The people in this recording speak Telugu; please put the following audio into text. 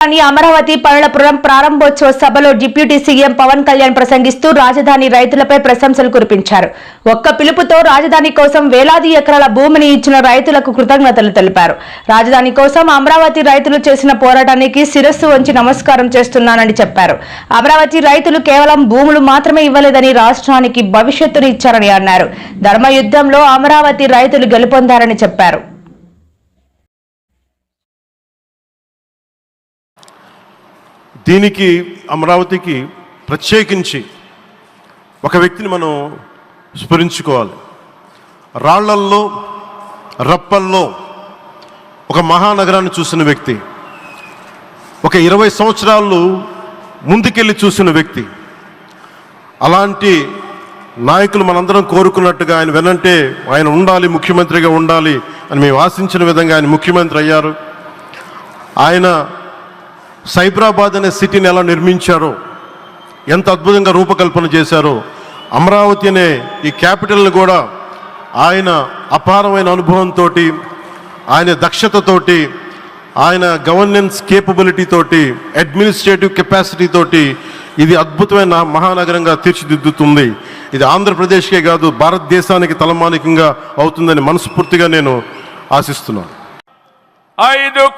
రాజధాని అమరావతి పనుల ప్రారంభోత్సవ సభలో డిప్యూటీ సీఎం పవన్ కళ్యాణ్ ప్రసంగిస్తూ రాజధాని రైతులపై ప్రశంసలు కురిపించారు. ఒక్క పిలుపుతో రాజధాని కోసం వేలాది ఎకరాల భూమిని ఇచ్చిన రైతులకు కృతజ్ఞతలు తెలిపారు. రాజధాని కోసం అమరావతి రైతులు చేసిన పోరాటానికి శిరస్సు వంచి నమస్కారం చేస్తున్నానని చెప్పారు. అమరావతి రైతులు కేవలం భూములు మాత్రమే ఇవ్వలేదని రాష్ట్రానికి భవిష్యత్తును ఇచ్చారని అన్నారు. ధర్మయుద్ధంలో అమరావతి రైతులు గెలుపొందారని చెప్పారు. దీనికి అమరావతికి ప్రత్యేకించి ఒక వ్యక్తిని మనం స్మరించుకోవాలి. రాళ్ళల్లో రప్పల్లో ఒక మహానగరాన్ని చూసిన వ్యక్తి ఒక ఇరవై సంవత్సరాలు ముందుకెళ్ళి చూసిన వ్యక్తి అలాంటి నాయకులు మనందరం కోరుకున్నట్టుగా ఆయన వెనంటే ఆయన ఉండాలి ముఖ్యమంత్రిగా ఉండాలి అని మేము ఆశించిన విధంగా ఆయన ముఖ్యమంత్రి అయ్యారు. ఆయన సైబరాబాద్ అనే సిటీని ఎలా నిర్మించారో ఎంత అద్భుతంగా రూపకల్పన చేశారో అమరావతి అనే ఈ క్యాపిటల్ని కూడా ఆయన అపారమైన అనుభవంతో ఆయన దక్షతతోటి ఆయన గవర్నెన్స్ కేపబిలిటీ తోటి అడ్మినిస్ట్రేటివ్ కెపాసిటీ తోటి ఇది అద్భుతమైన మహానగరంగా తీర్చిదిద్దుతుంది. ఇది ఆంధ్రప్రదేశ్కే కాదు భారతదేశానికి తలమానికంగా అవుతుందని మనస్ఫూర్తిగా నేను ఆశిస్తున్నాను. ఐదు